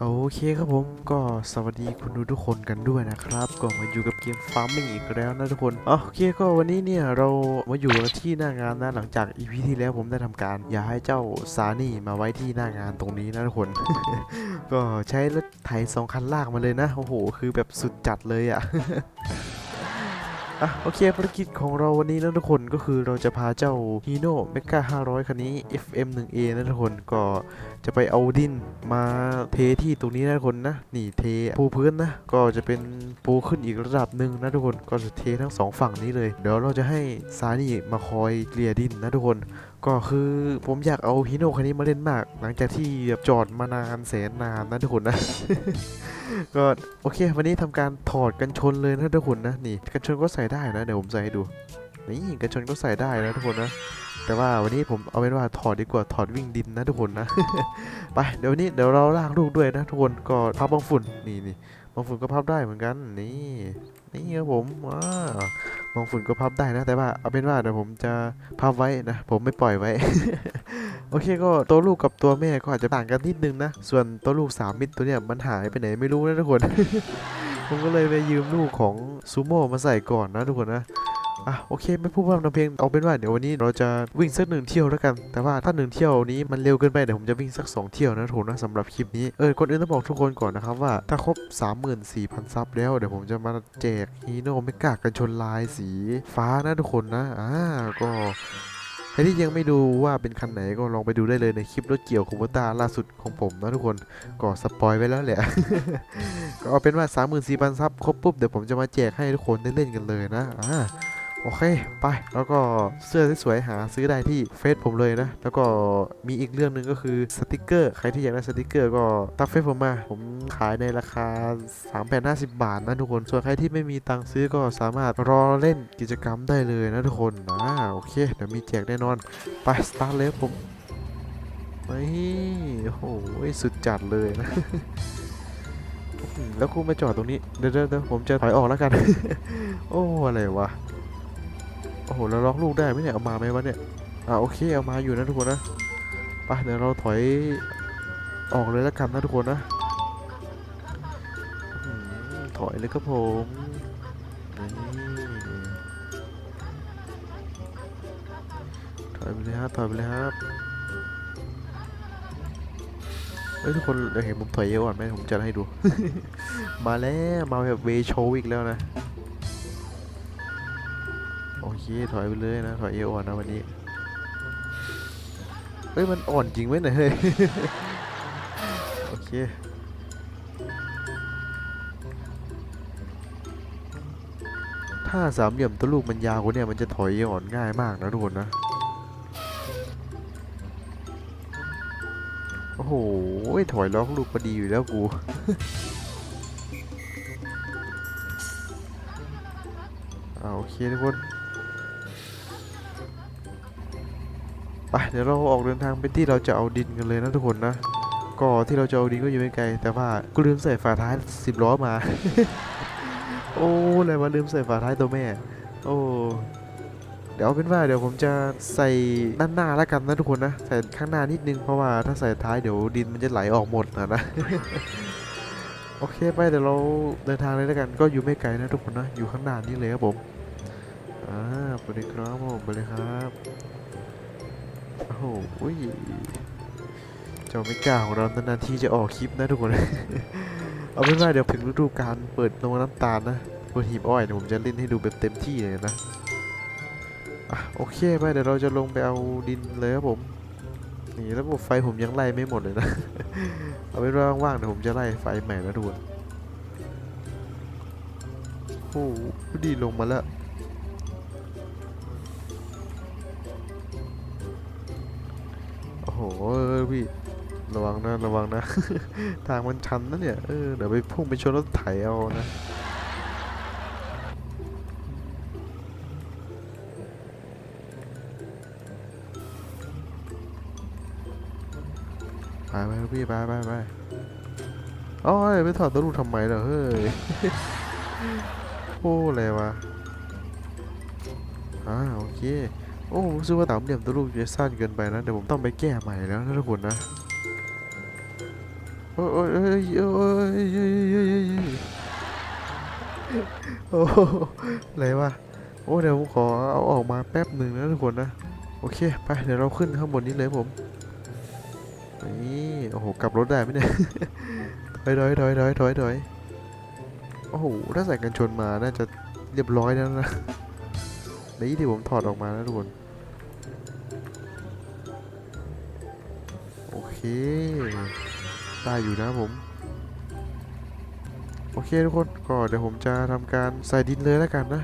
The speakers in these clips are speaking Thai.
โอเคครับผมก็สวัสดีคุณดูทุกคนกันด้วยนะครับก็มาอยู่กับเกมฟาร์มอีกแล้วนะทุกคนโอเคก็วันนี้เนี่ยเรามาอยู่ที่หน้างานนะหลังจากอีพีที่แล้วผมได้ทำการย้ายเจ้าซานี่มาไว้ที่หน้างานตรงนี้นะทุกคน ก็ใช้รถไถสองคันลากมาเลยนะโอ้โห คือแบบสุดจัดเลยอะ่ะ อะโอเคภารกิจของเราวันนี้นะทุกคนก็คือเราจะพาเจ้าฮีโน่เมกา500 คันนี้ FM 1A นะทุกคนก็จะไปเอาดินมาเทที่ตรงนี้นะทุกคนนะนี่เทปูพื้นนะ ก็จะเป็นปูขึ้นอีกระดับหนึ่งนะทุกคนก็จะเททั้งสองฝั่งนี้เลย เดี๋ยวเราจะให้ซานี่มาคอยเกลี่ยดินนะทุกคนก็คือผมอยากเอาฮิโน่คันนี้มาเล่นมาก หลังจากที่แบบจอดมานานแสนนานนะทุกคนนะ ก็โอเค วันนี้ทำการถอดกันชนเลยนะทุกคนนะนี่กันชนก็ใส่ได้นะเดี๋ยวผมใส่ให้ดูนี่กันชนก็ใส่ได้นะทุกคนนะแต่ว่าวันนี้ผมเอาเป็นว่าถอดดีกว่าถอดวิ่งดินนะทุกคนนะไปเดี๋ยววันนี้เดี๋ยวเราลากลูกด้วยนะทุกคนก็พับบางฝุ่นนี่นี่บางฝุ่นก็พับได้เหมือนกันนี่นี่ครับผมว้า มองฝุ่นก็พับได้นะ แต่ว่าเอาเป็นว่าเดี๋ยวผมจะพับไว้นะ ผมไม่ปล่อยไว้ โอเคก็ตัวลูกกับตัวแม่ก็อาจจะต่างกันนิดนึงนะ ส่วนตัวลูกสามมิตรตัวเนี้ยมันหายไปไหนไม่รู้นะทุกคน ผมก็เลยไปยืมลูกของซูโม่มาใส่ก่อนนะทุกคนนะ อะโอเค ไม่พูดพร่ำทำเพลงเอาเป็นว่าเดี๋ยววันนี้เราจะวิ่งสักหนึ่งเที่ยวแล้วกัน แต่ว่าถ้าหนึ่งเที่ยวนี้มันเร็วเกินไปเดี๋ยวผมจะวิ่งสักสองเที่ยวนะทุกคนนะสำหรับคลิปนี้เออก่อนอื่นต้องบอกทุกคนก่อนนะครับว่าถ้าครบ 34,000 ซับแล้วเดี๋ยวผมจะมาแจกฮีโน่เมกากันชนลายสีฟ้านะทุกคนนะอ่าก็ใครที่ยังไม่ดูว่าเป็นคันไหนก็ลองไปดูได้เลยในคลิปรถเกี่ยวคูโบต้าล่าสุดของผมนะทุกคนก็สปอยไว้แล้วแหละ ก็เอาเป็นว่า 34,000 ซับครบปุ๊บเดี๋ยวผมจะมาแจกให้ทุกคนได้เล่นกันเลยนะอ่า โอเค ไป แล้วก็เสื้อสวยๆหาซื้อได้ที่เฟซผมเลยนะ แล้วก็มีอีกเรื่องหนึ่งก็คือสติกเกอร์ ใครที่อยากได้สติกเกอร์ก็ทักเฟซผมมา ผมขายในราคา350 บาทนะทุกคน ส่วนใครที่ไม่มีตังค์ซื้อก็สามารถรอเล่นกิจกรรมได้เลยนะทุกคนนะโอเค เดี๋ยวมีแจกแน่นอน ไปสตาร์ทเลยผมนี่โอ้โหสุดจัดเลยนะแล้วคุณมาจอดตรงนี้เดี๋ยวเดี๋ยวเดี๋ยวผมจะถอยออกแล้วกัน โอ้ อะไรวะ โอ้โหเราล็อกลูกได้ไหมเนี่ยเอามาไหมวะเนี่ยอ่าโอเคเอามาอยู่นะทุกคนนะไปเดี๋ยวเราถอยออกเลยแล้วกันนะทุกคนนะถอยเลยครับผมถอยไปเลยครับถอยไปเลยครับเอ้ยทุกคนเดี๋ยวเห็นผมถอยเยอะก่อนไหมผมจะให้ดู มาแล้วมาแบบเวโชว์อีกแล้วนะ โอเค ถอยไปเลยนะ ถอยเอวอ่อนนะวันนี้ เฮ้ย มันอ่อนจริงไหมเนี่ยเฮ้ย โอเคถ้าสามเหลี่ยมตัวลูกมันยาวกว่าเนี่ยมันจะถอยเอวอ่อนง่ายมากนะทุกคนนะ โอ้โห ถอยล็อกลูกพอดีอยู่แล้วกูอ่าโอเคทุกคน ไปเดี๋ยวเราออกเดินทางไปที่เราจะเอาดินกันเลยนะทุกคนนะก็ที่เราจะเอาดินก็อยู่ไม่ไกล แต่ว่ากูลืมใส่ฝาท้ายสิบล้อมา โอ้อะไรมาลืมใส่ฝาท้ายตัวแม่ โอ้เดี๋ยวเป็นว่าเดี๋ยวผมจะใส่ด้านหน้าแล้วกันนะทุกคนนะใส่ข้างหน้านิดนึงเพราะว่าถ้าใส่ท้ายเดี๋ยวดินมันจะไหลออกหมดนะนะโอเคไปเดี๋ยวเราเดินทางเลยแล้วกัน ก็อยู่ไม่ไกลนะทุกคนนะอยู่ข้างหน้านี้เลยครับผมอ่าสวัสดีครับผมไปเลยครับ โอ้โหเจ้าไม่กล้าของเรานานๆที่จะออกคลิปนะทุกคน เอาเป็นว่าเดี๋ยวถึงฤดูกาลเปิดโรงน้ำตาลนะเปิดหีบอ้อยเดี๋ยวผมจะเล่นให้ดูแบบเต็มที่เลยนะอะโอเคไปเดี๋ยวเราจะลงไปเอาดินเลยครับผมนี่ระบบไฟผมยังไล่ไม่หมดเลยนะ เอาเป็นว่าว่างๆเดี๋ยวผมจะไล่ไฟใหม่นะทุกคนโอ้ดีลงมาแล้ว เออพี่ระวังนะระวังนะ ทางมันชันนะเนี่ยเออเดี๋ยวไปพุ่งไปชนรถไถเอานะไปไปพี่ไปไปไปอ้ยไปถอดตัวลูกทำไมล่ะเฮ้ยโอ้อะไรวะอ่าโอเค โอ้รู้สึกว่าสามเหลี่ยมตัวลูกจะสั้นเกินไปนะเดี๋ยวผมต้องไปแก้ใหม่แล้วนะทุกคนนะโอ้ยโอ้ยโอ้ยโอ้ยโอ้ยโอ้ยโอ้ยโอ้โหอะไรวะโอ้เดี๋ยวผมขอเอาออกมาแป๊บหนึ่งนะทุกคนนะโอเคไปเดี๋ยวเราขึ้นข้างบนนี้เลยผมนี่โอ้โหกลับรถได้ไหมเนี่ยถอยถอยถอยถอยถอยถอยโอ้โหถ้าใส่กันชนมาน่าจะเรียบร้อยแล้วนะ นี่ที่ผมถอดออกมานะทุกคน โอเค ได้อยู่นะผม โอเคทุกคนก็เดี๋ยวผมจะทำการใส่ดินเลยแล้วกันนะ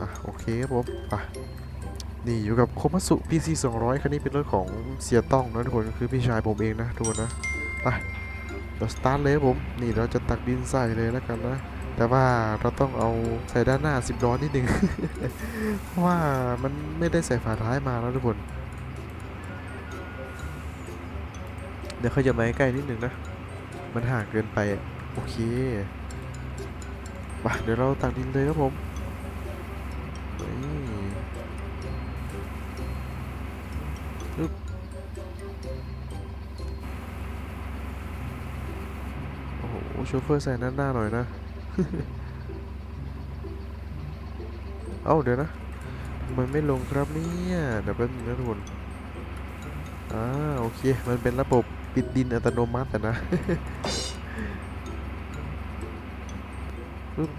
อะโอเคครับผมไปนี่อยู่กับโคมัสุ PC 200 คันนี้เป็นรถของเสียต้องนะทุกคนคือพี่ชายผมเองนะทุกคนนะ ไปเราสตาร์ทเลยครับผม นี่เราจะตักดินใส่เลยแล้วกันนะ แต่ว่าเราต้องเอาใส่ด้านหน้า 10ล้อนิดนึง เพราะว่ามันไม่ได้ใส่ฝาท้ายมาแล้วทุกคน เดี๋ยวเขาจะมาใกล้นิดนึงนะ มันห่างเกินไป โอเคไปเดี๋ยวเราตักดินเลยครับผมนี่โอ้โหโชเฟอร์ใส่หน้านหน้าหน่อยนะ เอ้าเดี๋ยวนะ มันไม่ลงครับเนี่ยเดี๋ยวแป๊บนึงนะทุกคนอ่าโอเค มันเป็นระบบปิดดินอัตโนมัตินะปึ๊บ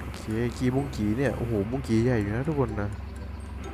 โอเคกีมุ้งกีเนี่ย โอ้โห มุ้งกีใหญ่อยู่นะทุกคนนะ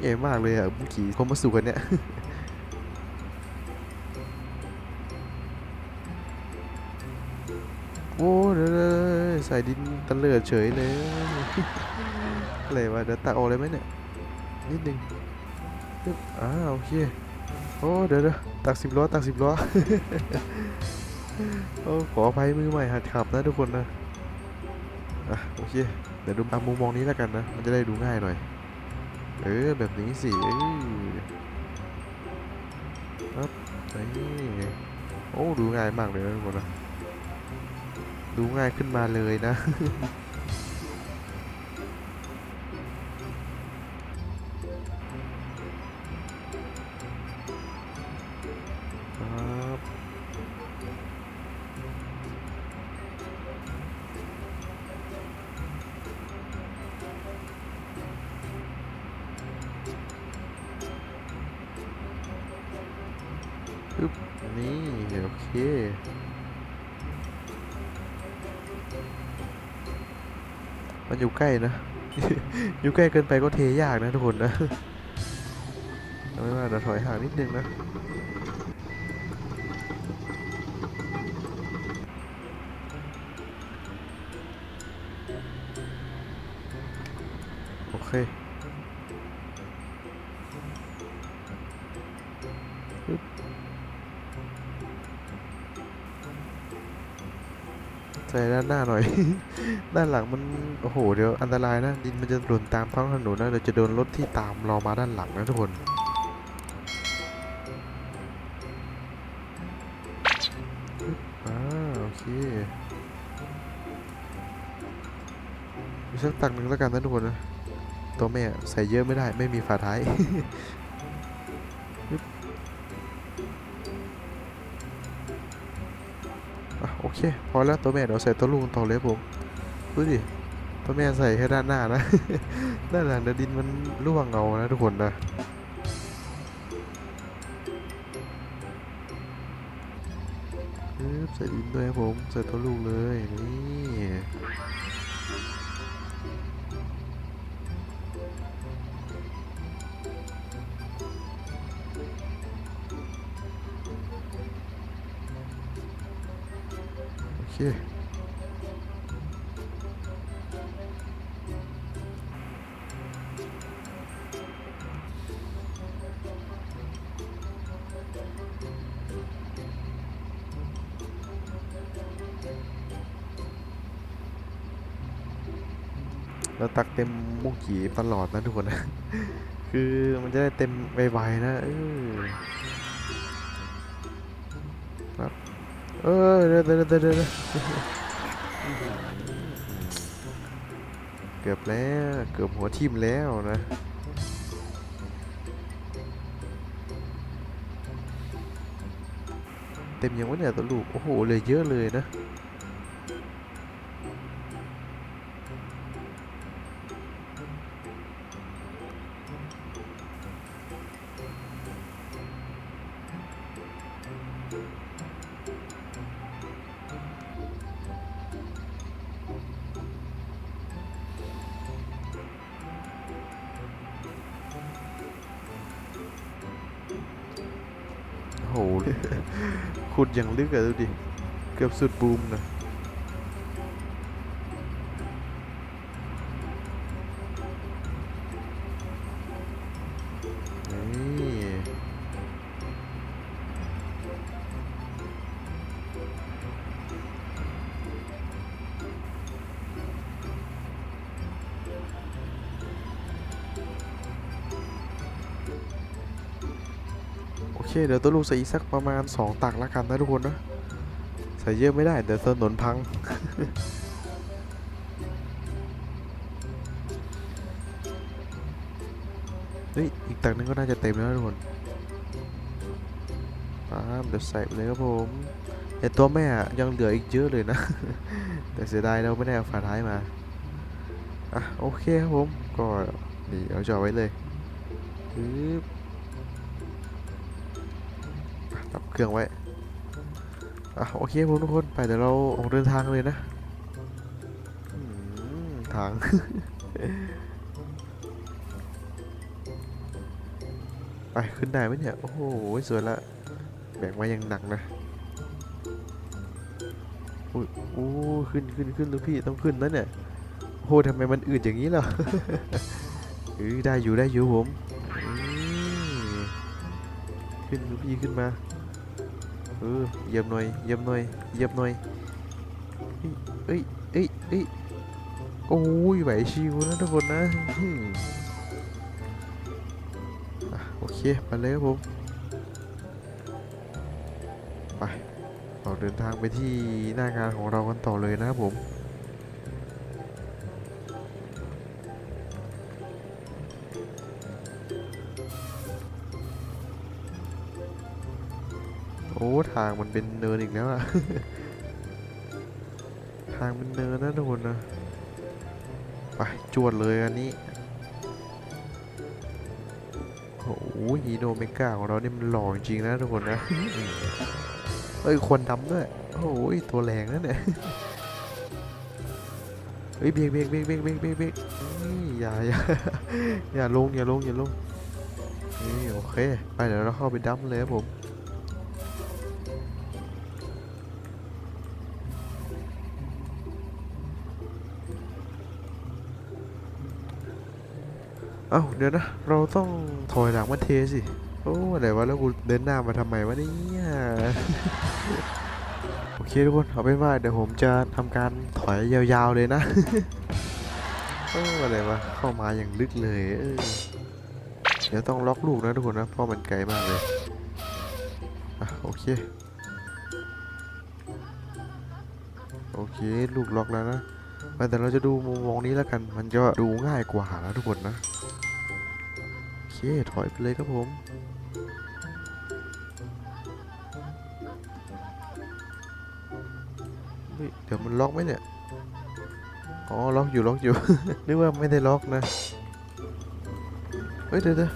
ใหญ่มากเลยอะมุ้งกีเขามาสู่กันเนี่ยโอ้เลยใส่ดินตะเลิดเฉยเลยอะไรวะเดี๋ยวตักออกเลยไหมเนี่ยนิดนึงอ่าโอเคโอ้เดี๋ยวเดี๋ยวตักสิบล้อตักสิบล้อโอ้ขออภัยมือใหม่หัดขับนะทุกคนนะอะโอเคเดี๋ยวดูตามมุมมองนี้แล้วกันนะ มันจะได้ดูง่ายหน่อย เออ แบบนี้สิเออครับนี่โอ้ ดูง่ายมากเลยนะทุกคนนะ ดูง่ายขึ้นมาเลยนะ นี่โอเคมันอยู่ใกล้นะ อยู่ใกล้เกินไปก็เทยากนะทุกคนนะเอาไม่ว่าเดี๋ยวถอยห่างนิดนึงนะ โอเค ใส่ด้านหน้าหน่อย ด้านหลังมันโอ้โหเดี๋ยวอันตรายนะดินมันจะหล่นตามท้องถนนนะเดี๋ยวจะโดนรถที่ตามเรามาด้านหลังนะทุกคนอ่าโอเคมีสักตักหนึ่งแล้วกันนะทุกคนนะตัวแม่ใส่เยอะไม่ได้ไม่มีฝาท้าย เคพอแล้วตัวแม่เดี๋ยวใส่ตัวลูกต่อเลยครับผมดูดิตัวแม่ใส่แค่ด้านหน้านะด้านหลังดินมันร่วงเงานะทุกคนนะใส่ดินด้วยครับผมใส่ตัวลูกเลยนี่ เคเราตักเต็มมุกขีตลอดนะทุกคนนะ คือมันจะได้เต็มไวๆนะเออ เออเดี๋ยวเดี๋ยวเดี๋ยวเกือบแล้วเกือบหัวทิ่มแล้วนะเต็มยังวะเนี่ยตัวลูก โอ้โหเลยเยอะเลยนะ อย่างลึกอะดูดิ เกือบสุดบูมนะ เคเดี๋ยวตัวลูกใส่อีกสักประมาณ 2 ตักล้วกันนะทุกคนนะ ใส่เยอะไม่ได้เดี๋ยวถนนพัง เฮ้ย อีกตักนึงก็น่าจะเต็มแล้วทุกคนอ่าเดี๋ยวใส่เลยครับผมแต่ตัวแม่ยังเหลืออีกเยอะเลยนะ แต่เสียดายเราไม่ได้เอาฝาท้ายมา อะโอเคครับผม ก็นี่เอาจอไว้เลยปึ๊บ รื่องไว้ อะโอเคผมทุกคนไปเดี๋ยวเราออกเดินทางเลยนะทางไปขึ้นได้ไหมเนี่ย โอ้โหสวยละแบกมายังหนักนะอุ้ยโอ้ขึ้นขึ้นขึ้นลูกพี่ต้องขึ้นนะเนี่ยโหทำไมมันอืดอย่างนี้ล่ะเออได้อยู่ได้อยู่ผมอืมขึ้นลูกพี่ขึ้นมา เออเยียบหน่อยเยียบหน่อยเยียบหน่อยเอ้ยเอ้ยเอ้ยโอ้ยไหวชิวนะทุกคนนะอืมอะโอเคไปเลยครับผมไปออกเดินทางไปที่หน้างานของเรากันต่อเลยนะครับผมางมันเป็นเนินอีกแล้วอะทางเป็นเนินนะทุกคนนะ ไปจวดเลยอันนี้โอ้โหฮีโนเมกาของเรานี่มันหล่อจริงนะทุกคนนะ เอ้ยควนดำด้วย โอ้โหตัวแรงนั่นเนี่ยเฮ้ยเบรกเบรกเบรกเบรกเบรกเบรกเบรกอย่าอย่าอย่าลงอย่าลงอย่าลงนี่โอเค ไปเดี๋ยวเราเข้าไปดั้มเลยครับผม เอ้าเดี๋ยวนะ เราต้องถอยหลังมาเทสิ โอ้ไหนวะแล้วกูเดินหน้ามาทำไมวะเนี่ยโอเคทุกคนเอาเป็นว่าเดี๋ยวผมจะทำการถอยยาวๆเลยนะเอออะไรวะเข้ามาอย่างลึกเลยเออเดี๋ยวต้องล็อกลูกนะทุกคนนะเพราะมันไกลมากเลยอะโอเคโอเคลูกล็อกแล้วนะแต่เราจะดูมุมมองนี้แล้วกัน มันจะดูง่ายกว่านะทุกคนนะ เคถอยไปเลยครับผมเฮ้ยเดี๋ยวมันล็อกไหมเนี่ย อ๋อ ล็อกอยู่ ล็อกอยู่ นึกว่าไม่ได้ล็อกนะ เฮ้ย เดี๋ยวเดี๋ยว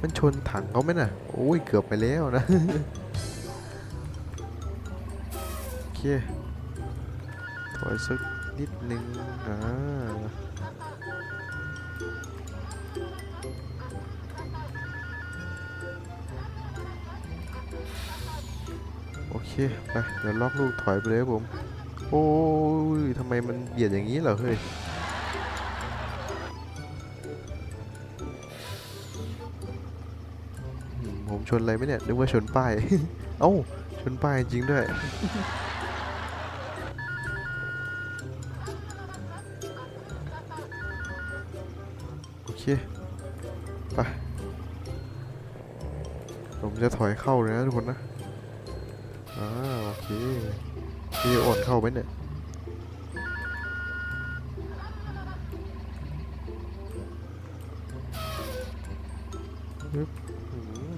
มันชนถังเขาไหมน่ะ โอ้ย เกือบไปแล้วนะ โอเค ถอยสักนิดนึงอ่า เคไปเดี๋ยวล็อกลูกถอยไปเลยครับผม โอ้ยทำไมมันเบียดอย่างนี้เหรอเฮ้ยผมชนอะไรไหมเนี่ยนึกว่าชนป้าย เอ้า ชนป้ายจริงด้วย โอเค ไป ผมจะถอยเข้าเลยนะทุกคนนะ อ่าโอเคมีอ่อนเข้าไหมเนี่ย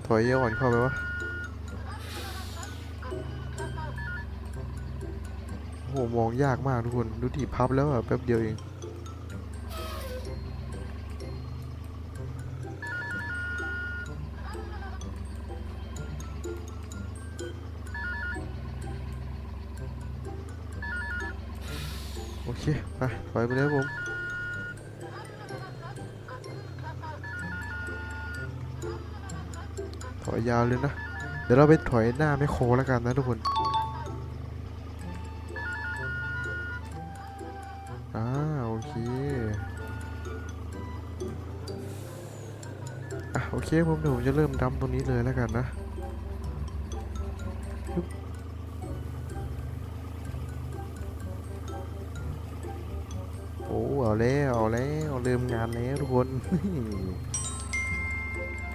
ถอยย้อนเข้าไปวะโหมองยากมากทุกคน ดูที่พับแล้วอะแป๊บเดียวเอง ไปถอยไปเลยครับผมถอยยาวเลยนะ เดี๋ยวเราไปถอยหน้าไม่โครแล้วกันนะทุกคนอ่าโอเคอะโอเคผมเดี๋ยวผมจะเริ่มดัมตรงนี้เลยแล้วกันนะ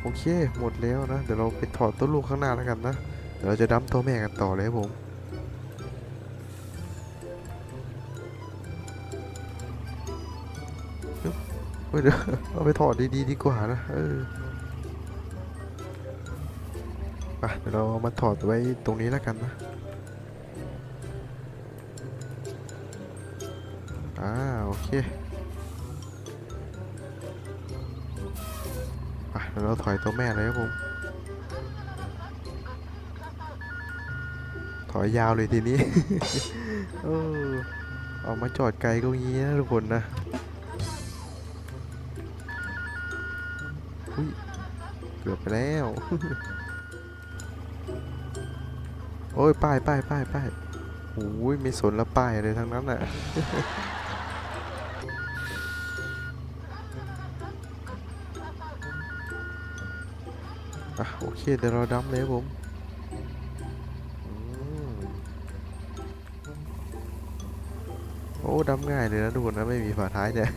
โอเค หมดแล้วนะ เดี๋ยวเราไปถอดตัวลูกข้างหน้าแล้วกันนะ เดี๋ยวเราจะดั้มตัวแม่กันต่อเลยครับผมเฮ้ยเดี๋ยวเอาไปถอดดีๆดีกว่านะ เออไปเดี๋ยวเราเอามาถอดไว้ตรงนี้แล้วกันนะ อ่า โอเค เราถอยตัวแม่เลยครับผม ถอยยาวเลยทีนี้เออเอามาจอดไกลก็งี้นะทุกคนนะอุ้ยเกือบไปแล้ว โอ้ยป้ายป้ายป้ายป้ายโอ้ยไม่สนละป้ายเลยทั้งนั้นอะ อะโอเคเดี๋ยวเราดัมเลยผมโอ้ดัมง่ายเลยนะทุกคนนะไม่มีฝาท้ายเนี่ย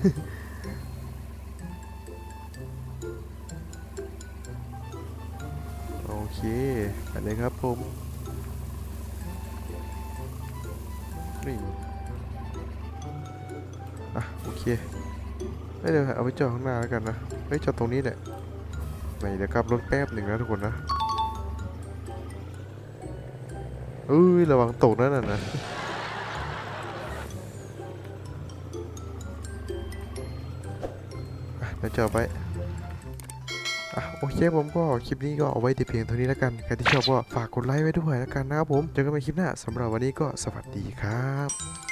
โอเคไปเลยครับผมนี่อะโอเคเอ้ยเดี๋ยวเอาไปจอดข้างหน้าแล้วกันนะเฮ้ยจอดตรงนี้แหละ ไม่เดี๋ยวกลับรถแป๊บหนึ่งนะทุกคนนะเอ้ยระวังตกนั่นน่ะนะเดี๋ยวจอไปอะโอเคผมก็คลิปนี้ก็เอาไว้แต่เพียงเท่านี้แล้วกัน ใครที่ชอบก็ฝากกดไลค์ไว้ด้วยแล้วกันนะครับผม เจอกันใหม่คลิปหน้าสำหรับวันนี้ก็สวัสดีครับ